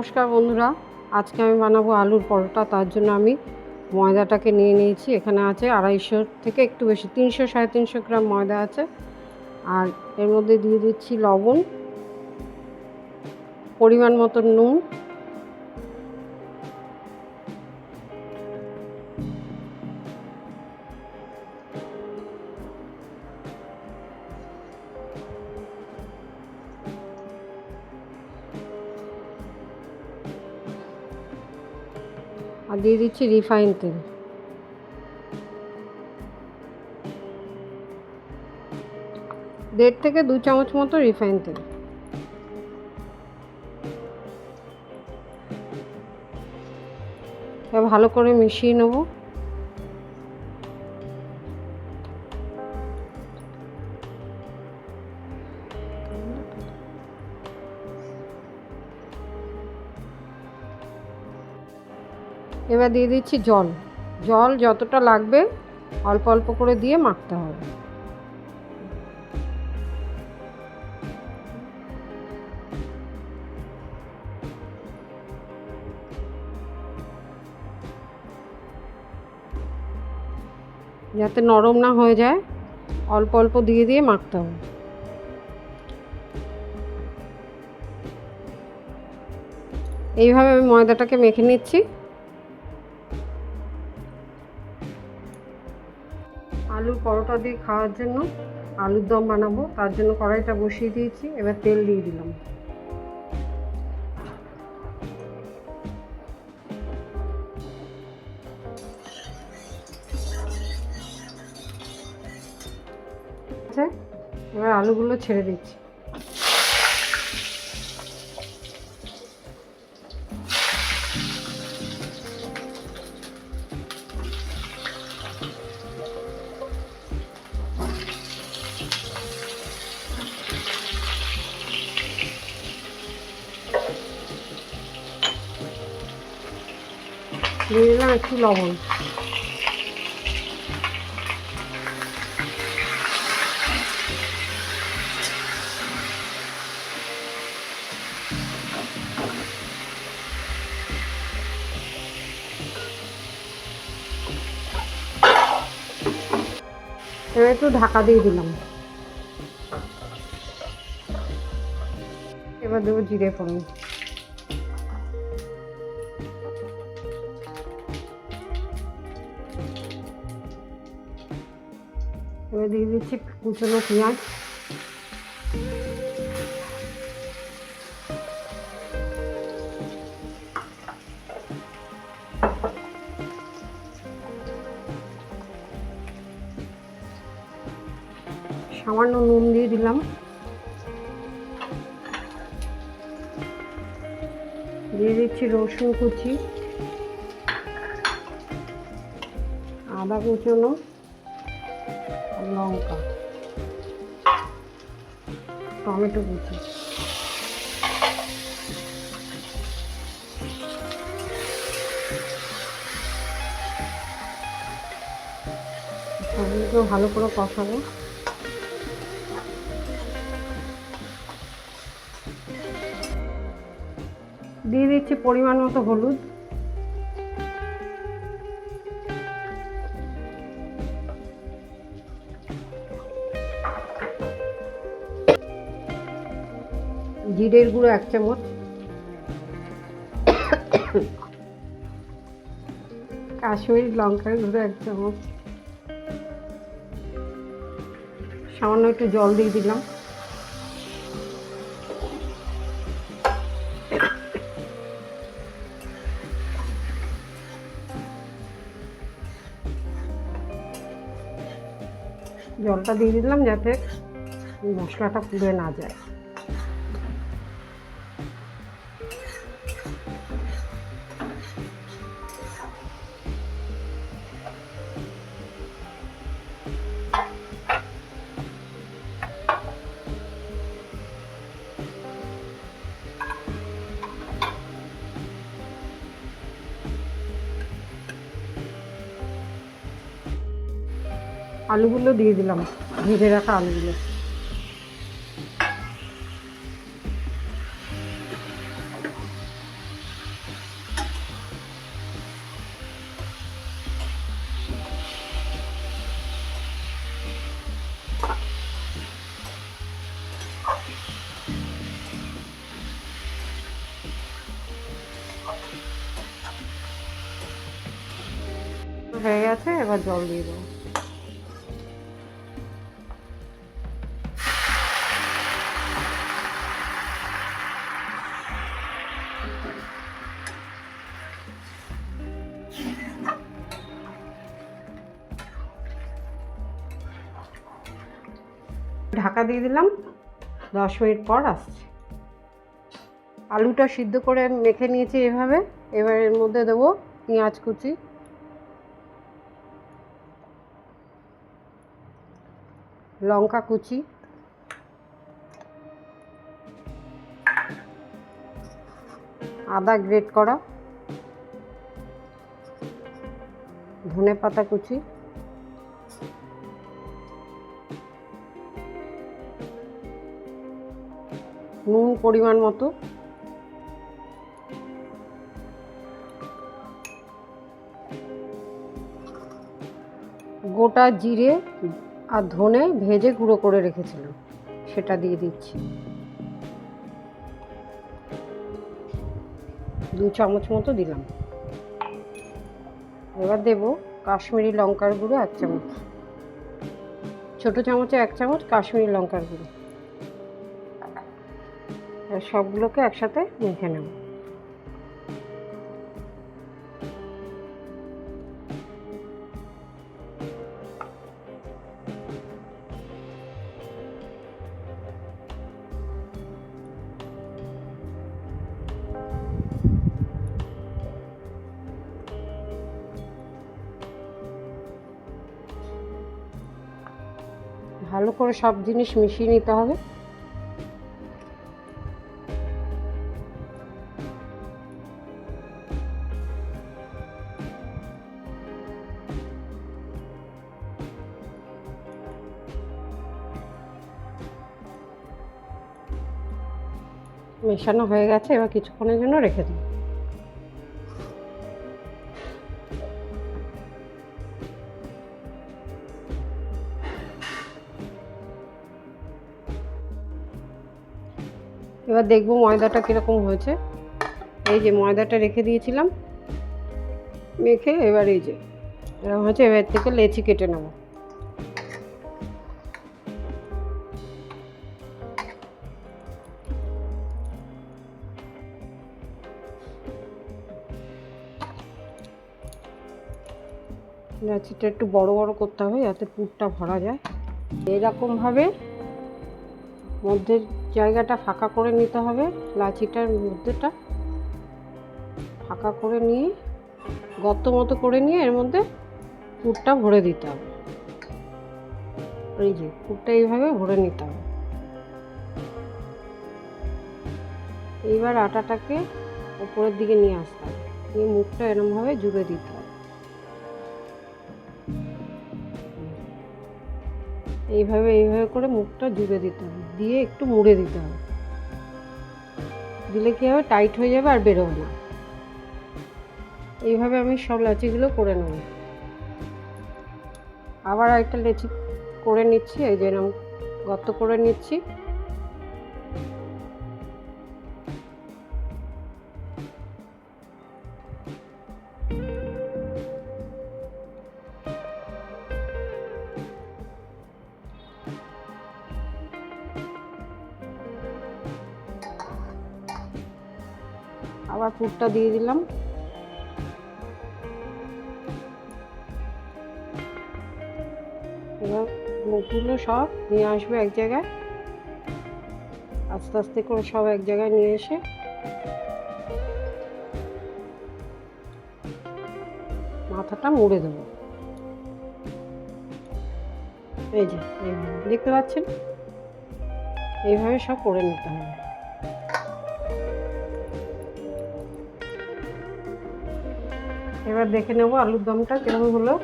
নমস্কার বন্ধুরা, আজকে আমি বানাবো আলুর পরোটা, তার জন্য আমি ময়দাটাকে নিয়ে নিয়েছি। এখানে আছে আড়াইশো থেকে একটু বেশি, তিনশো, সাড়ে তিনশো গ্রাম ময়দা আছে। আর এর মধ্যে দিয়ে দিচ্ছি লবণ, পরিমাণ মতো নুন দিয়ে দিচ্ছি রিফাইন তেল। দেড় থেকে দু চামচ মতো রিফাইন তেল। ভালো করে মিশিয়ে নেব। এবার দিয়ে দিচ্ছি জল। জল যতটা লাগবে অল্প অল্প করে দিয়ে মাখতে হবে। যাতে নরম না হয়ে যায়, অল্প অল্প দিয়ে দিয়ে মাখতে হবে। এইভাবে আমি ময়দাটাকে মেখে নিচ্ছি। পরোটা দিয়ে খাওয়ার জন্য আলুর দম বানাবো, তার জন্য কড়াইটা বসিয়ে দিয়েছি, এবার তেল দিয়ে দিলাম। এবার আলুগুলো ছেড়ে দিচ্ছি। দিয়ে দিলাম একটু লবণ এবার একটু ঢাকা দিয়ে দিলাম। এবার দেবো জিরে ফোড়ন। এবার দিয়ে দিচ্ছি, কুচনো পেঁয়াজ। সামান্য নুন দিয়ে দিলাম। দিয়ে দিচ্ছি রসুন কুচি। আদা কুচনো। লঙ্কা। টমেটো কুচি। ভালো করে কষাবো। দিয়ে দিচ্ছি পরিমাণ মতো হলুদ। জিরের গুঁড়ো এক চামচ। কাশ্মীরি লঙ্কার গুঁড়ো এক চামচ। সামান্য একটু জল দিয়ে দিলাম। জলটা দিয়ে দিলাম যাতে মশলাটা পুড়ে না যায়। আলুগুলো দিয়ে দিলাম ভেজে রাখা আলুগুলো। হয়ে গেছে এবার জল দিয়ে দেবো। দিয়ে দিলাম। দশ মিনিট পর আসছে। আলুটা সিদ্ধ করে মেখে নিয়েছি এভাবে। এবার এর মধ্যে দেবো পেঁয়াজ কুচি। লঙ্কা কুচি। আদা গ্রেট করা। ধনে পাতা কুচি। নুন পরিমাণ মতো। গোটা জিরে আর ধনে ভেজে গুঁড়ো করে রেখেছিলাম। সেটা দিয়ে দিচ্ছি। দু চামচ মতো দিলাম। এবার দেব কাশ্মীরি লঙ্কার গুঁড়ো এক চামচ। ছোট চামচে এক চামচ কাশ্মীরি লঙ্কার গুঁড়ো। সবগুলোকে একসাথে মেখে নেব। ভালো করে সব জিনিস মিশিয়ে নিতে হবে। মেশানো হয়ে গেছে, এবার কিছুক্ষণের জন্য রেখে দিই। এবার দেখব ময়দাটা কীরকম হয়েছে। এই যে ময়দাটা রেখে দিয়েছিলাম, মেখে এবার এই যে, এরকম হয়েছে, এবার থেকে লেচি কেটে নেব। লেচিটা একটু বড় বড় করতে হবে যাতে পুরটা ভরা যায়। এইরকমভাবে মধ্যের জায়গাটা ফাঁকা করে নিতে হবে, লাচিটার মধ্যেটা ফাঁকা করে নিয়ে, গর্ত মতো করে নিয়ে এর মধ্যে পুরটা ভরে দিতে হবে। এই যে পুরটা এইভাবে ভরে নিতে হবে। এইবার আটাটাকে ওপরের দিকে নিয়ে আসতে হবে, নিয়ে মুখটা এরমভাবে জুড়ে দিতে হবে। এইভাবে এইভাবে করে মুখটা জুড়ে দিতে হবে। দিয়ে একটু মুড়ে দিতে হবে। দিলে কী হবে? টাইট হয়ে যাবে আর বেরোবে না। এইভাবে আমি সব লাচিগুলো করে নেব। আবার একটা লেচি করে নিচ্ছি। এই যেরকম গর্ত করে নিচ্ছি। পুরটা দিয়ে দিলাম। এবার মুখগুলো সব নিয়ে আসবে এক জায়গায়। আস্তে আস্তে করে সব এক জায়গায় নিয়ে এসে মাথাটা মুড়ে দেবো। এই যে দেখতে পাচ্ছেন? এইভাবে সব করে নিতে হবে। এবার দেখে নেব আলুর দমটা কেমন হলো।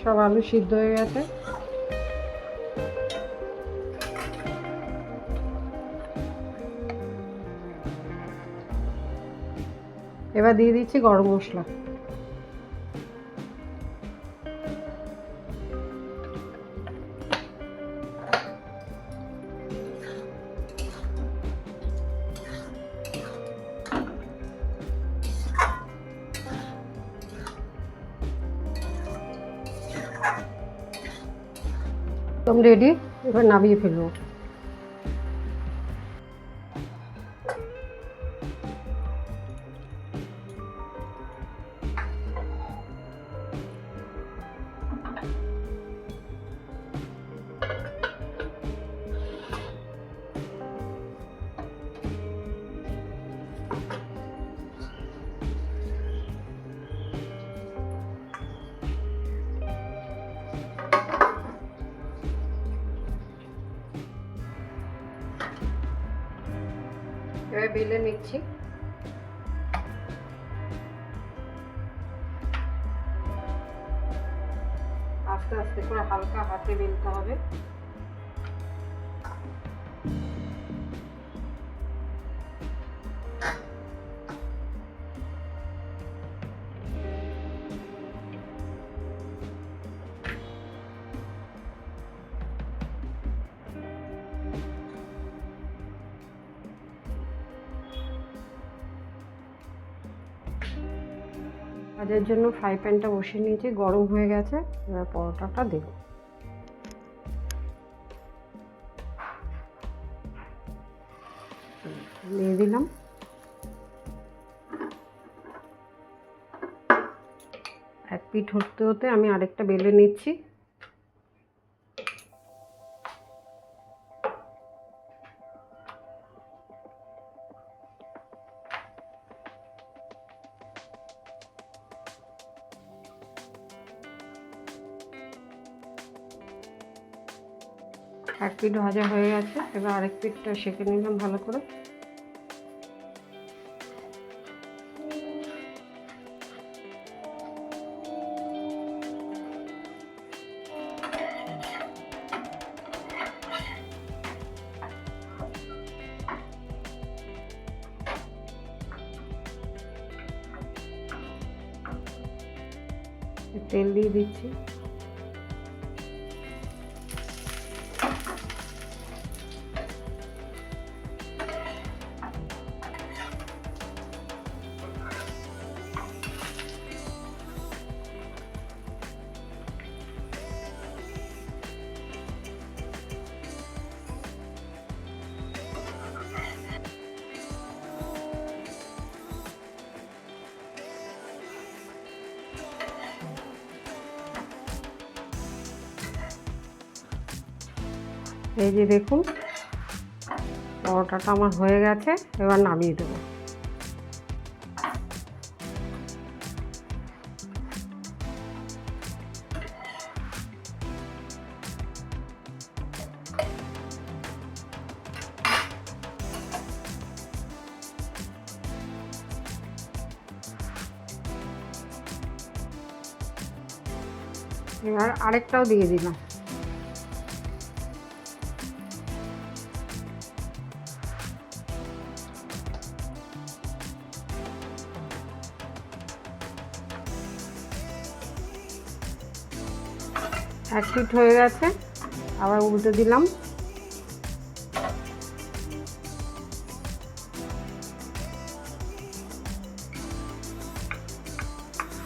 সব আলু সিদ্ধ হয়ে গেছে। এবার দিয়ে দিচ্ছি গরম মশলা। একদম রেডি এবার নামিয়ে ফেলব। হালকা হাতে বেলতে হবে। ভাজার জন্য ফ্রাই প্যানটা বসিয়ে নিয়েছি, গরম হয়ে গেছে। এবার পরোটাটা দেব। দিয়ে দিলাম এক পিঠ হতে হতে আমি আরেকটা বেলে নিচ্ছি। এক পিঠ ভাজা হয়ে গেছে, এবার আরেক পিঠটা সেঁকে নিলাম ভালো করে। এই যে দেখুন পরোটাটা আমার হয়ে গেছে এবার নামিয়ে দেবো। এবার আরেকটাও দিয়ে দিলাম। ফিট হয়ে গেছে। আবার উল্টে দিলাম।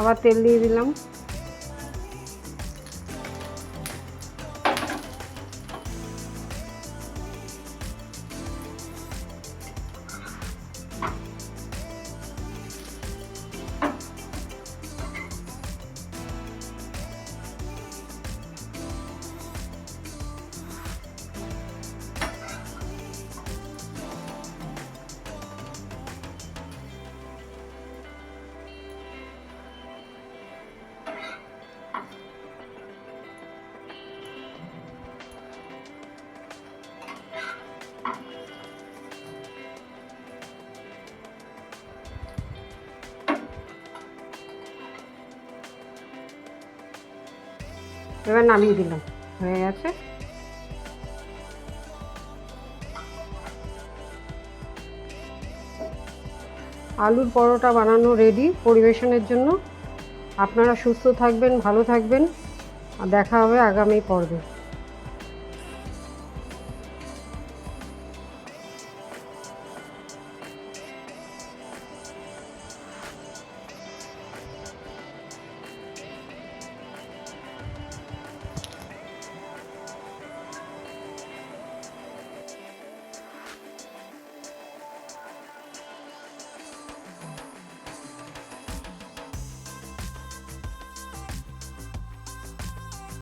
আবার তেল দিয়ে দিলাম। এবার নামিয়ে দিলাম। হয়ে গেছে? আলুর পরোটা বানানো রেডি পরিবেশনের জন্য। আপনারা সুস্থ থাকবেন, ভালো থাকবেন। দেখা হবে আগামী পর্বে।